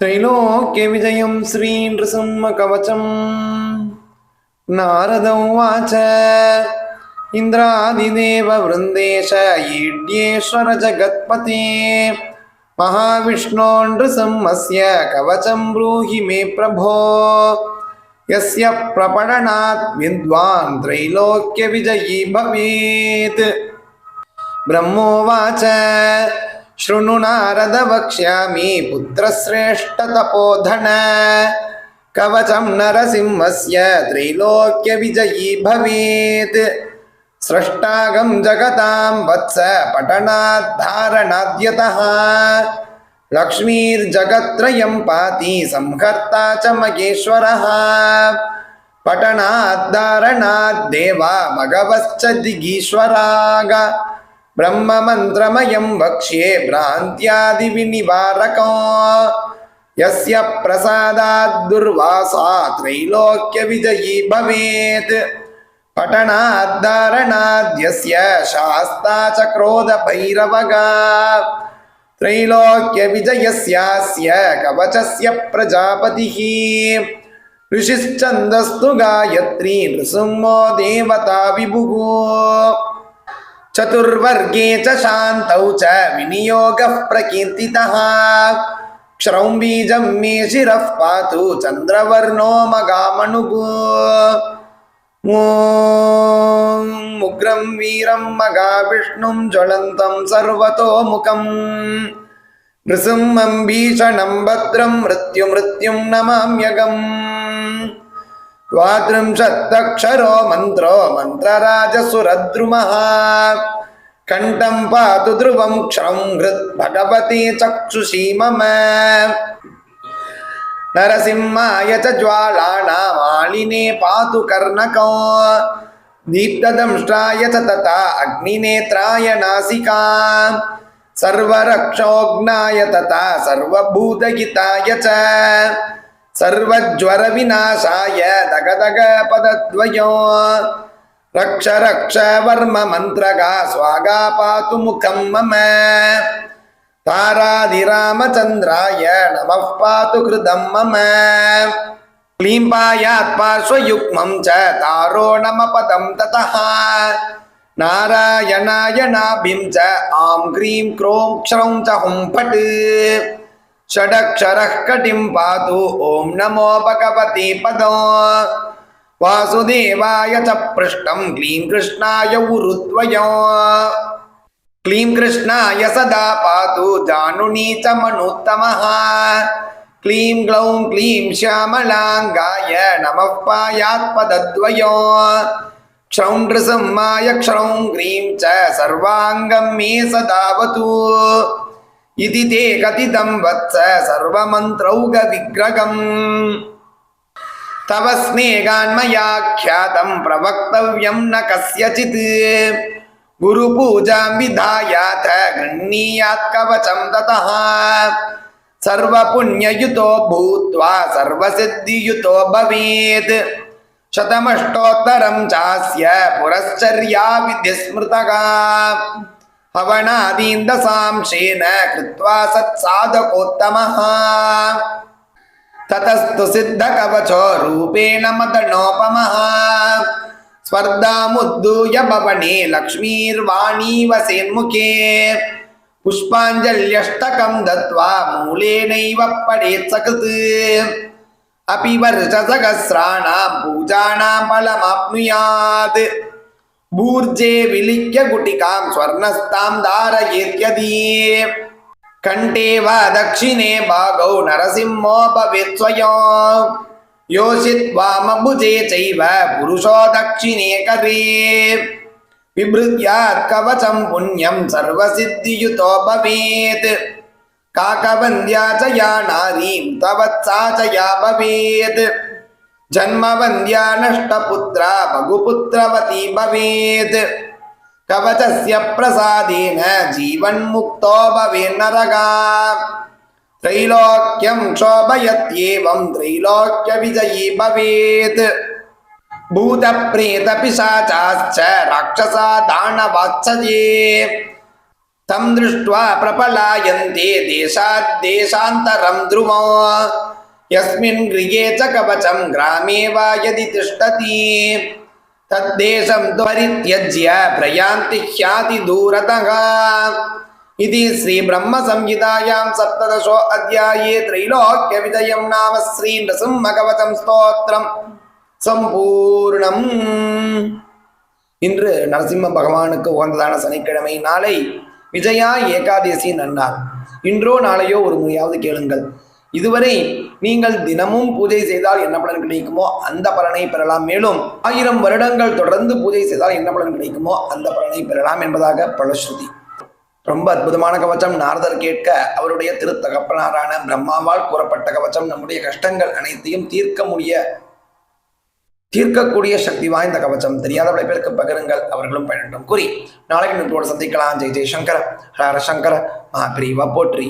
त्रैलोक्यविजयं श्रीनृसिंहकवचम् नारद उवाच इन्द्रादिदेववृन्देश ईड्येश्वर जगत्पते महाविष्णो नृसिंहस्य कवचं ब्रूहि मे प्रभो यस्य प्रपठनात् विद्वान् त्रैलोक्यविजयी भवेत् ब्रह्मोवाच शृणु नारद वक्ष्यामि पुत्रश्रेष्ठतपोधन कवचं नरसिंहस्य त्रैलोक्यविजयी भवेत् स्रष्टागं जगतां वत्स पठनाद्धारणाद्यतः लक्ष्मीर्जगत्त्रयं पाति संहर्ता च महेश्वरः पठनाद्धारणाद्देवा मघवश्च दिगीश्वराग ब्रह्ममन्त्रमयं वक्ष्ये भ्रान्त्यादिविनिवारको यस्य प्रसादात् दुर्वासा त्रैलोक्यविजयी भवेत् पठनाद्धारणाद्यस्य शास्ता च क्रोधभैरवगा त्रैलोक्यविजयस्यास्य कवचस्य प्रजापतिः ऋषिश्चन्दस्तु गायत्री नृसिंहो देवता विभुः चतुर्वर्गे च शान्तौ च विनियोगः प्रकीर्तितः क्षरौं बीजं मे शिरः पातु चन्द्रवर्णो मगामणुः ॐ उग्रं वीरं मगाविष्णुं ज्वलन्तं सर्वतोमुखम् नृसिंहं भीषणं भद्रं मृत्युमृत्युं नमाम्यगम् द्वात्रिंशत्तक्षरो मन्त्रो मन्त्रराजसुरद्रुमः कण्ठं पातु ध्रुवं क्षं हृत् भगवते चक्षुषी मम नरसिंहाय च ज्वालानामालिने पातु कर्णको दीप्तदंष्ट्राय च तथा अग्निनेत्राय नासिका सर्वरक्षोघ्नाय तथा सर्वभूतहिताय च சர்வஜ்வர விநாசாய தகதக பதத்வயோ. ரக்ஷ ரக்ஷ வர்ம மந்திரகா ஸ்வாகா பாத்து முகம் மம. தாராதிராமச்சந்திராய நம பாத்து கிருதம் மம. க்ளீம் பாயாத் பார்ஸ்வயுக்மம் ச தாரோ நம பதம் ததா நாராயணாய நாபிம் ச ஆம் க்ரீம் க்ரோம் க்ஷரம் ச ஹும் பட்டு. षडक्षरः कटिं पातु ॐ नमो भगवते पदो वासुदेवाय च पृष्ठं क्लीं कृष्णाय उरुद्वयो क्लीं कृष्णाय सदा पातु जानुनी च मनुत्तमः क्लीं ग्लौं क्लीं श्यामलाङ्गाय नमः पायात्पदद्वयो क्षौं नृसिंहाय क्षौं क्रीं च सर्वाङ्गं मे सदावतु इति ते कथितं वत्स सर्वमन्त्रौगविग्रहम् तव स्नेहान्मयाख्यातं प्रवक्तव्यं न कस्यचित् गुरुपूजां विधायाथ गृह्णीयात् कवचं ततः सर्वपुण्ययुतो भूत्वा सर्वसिद्धियुतो भवेत् शतमष्टोत्तरं चास्य पुरश्चर्या विधिस्मृतः हवनादीन्दसांशेन कृत्वा सत्साधकोत्तमः ततस्तु सिद्धकवचो रूपेण मदनोपमः स्पर्धामुद्दूय भवने लक्ष्मीर्वाणी वसेन्मुखे पुष्पाञ्जल्यष्टकं दत्त्वा मूलेनैव पठेत् सकृत् अपि वर्षसहस्राणां पूजानां फलमाप्नुयात् பூர்ஜே விலிக்க குட்டிகாம் ஸ்வர்ணஸ்தாம் தாரயித்யதீ கண்டே வா தட்சிணே பாகௌ நரசிம்மோ பவித்வயோ யோசித்வா மபுஜே செய்வ புருஷோ தட்சிணே கரே. பிபிருத்யாத் கவசம் புண்ணியம் சர்வசித்தியுதோ பவேத். காகவந்தியா ச யா நாரீம் தவத்சா ச பவேத். जन्मवन्द्या नष्टपुत्रा भगुपुत्रवती भवेत् कवचस्य प्रसादेन जीवन्मुक्तो भवेन्नरगा त्रैलोक्यं शोभयत्येवं त्रैलोक्यविजयी भवेत् भूतप्रेतपिशाचाश्च राक्षसा दानवात्सये तं दृष्ट्वा प्रपलायन्ते देशात् देशान्तरं ध्रुवं यस्मिन् गृहे च कवचं ग्रामे वा यदि तिष्ठति तद्देशं परित्यज्य प्रयान्ति ह्याति दूरतः इति श्रीब्रह्मसंहितायां सप्तदशो अध्याये त्रैलोक्यविजयं नाम श्रीनृसिंहकवचं स्तोत्रम् சம்பூர்ணம் இன்று நரசிம்ம பகவானுக்கு உகந்ததான சனிக்கிழமை நாளை விஜயா ஏகாதசி நன்னாள் இன்றோ நாளையோ ஒரு முறையாவது கேளுங்கள் இதுவரை நீங்கள் தினமும் பூஜை செய்தால் என்ன பலன் கிடைக்குமோ அந்த பலனை பெறலாம். மேலும் ஆயிரம் வருடங்கள் தொடர்ந்து பூஜை செய்தால் என்ன பலன் கிடைக்குமோ அந்த பலனை பெறலாம் என்பதாக பலஸ்ருதி ரொம்ப அற்புதமான கவச்சம். நாரதர் கேட்க அவருடைய திருத்தகப்பனாரான பிரம்மாவால் கூறப்பட்ட கவச்சம். நம்முடைய கஷ்டங்கள் அனைத்தையும் தீர்க்க முடிய தீர்க்கக்கூடிய சக்தி வாய்ந்த கவச்சம். தெரியாத பேருக்கு பகிருங்கள். அவர்களும் பயனட்டும் கூறி நாளைக்கு நிற்போடு சந்திக்கலாம். ஜெய் ஜெய் சங்கர ஹர ஹர சங்கர போற்றி.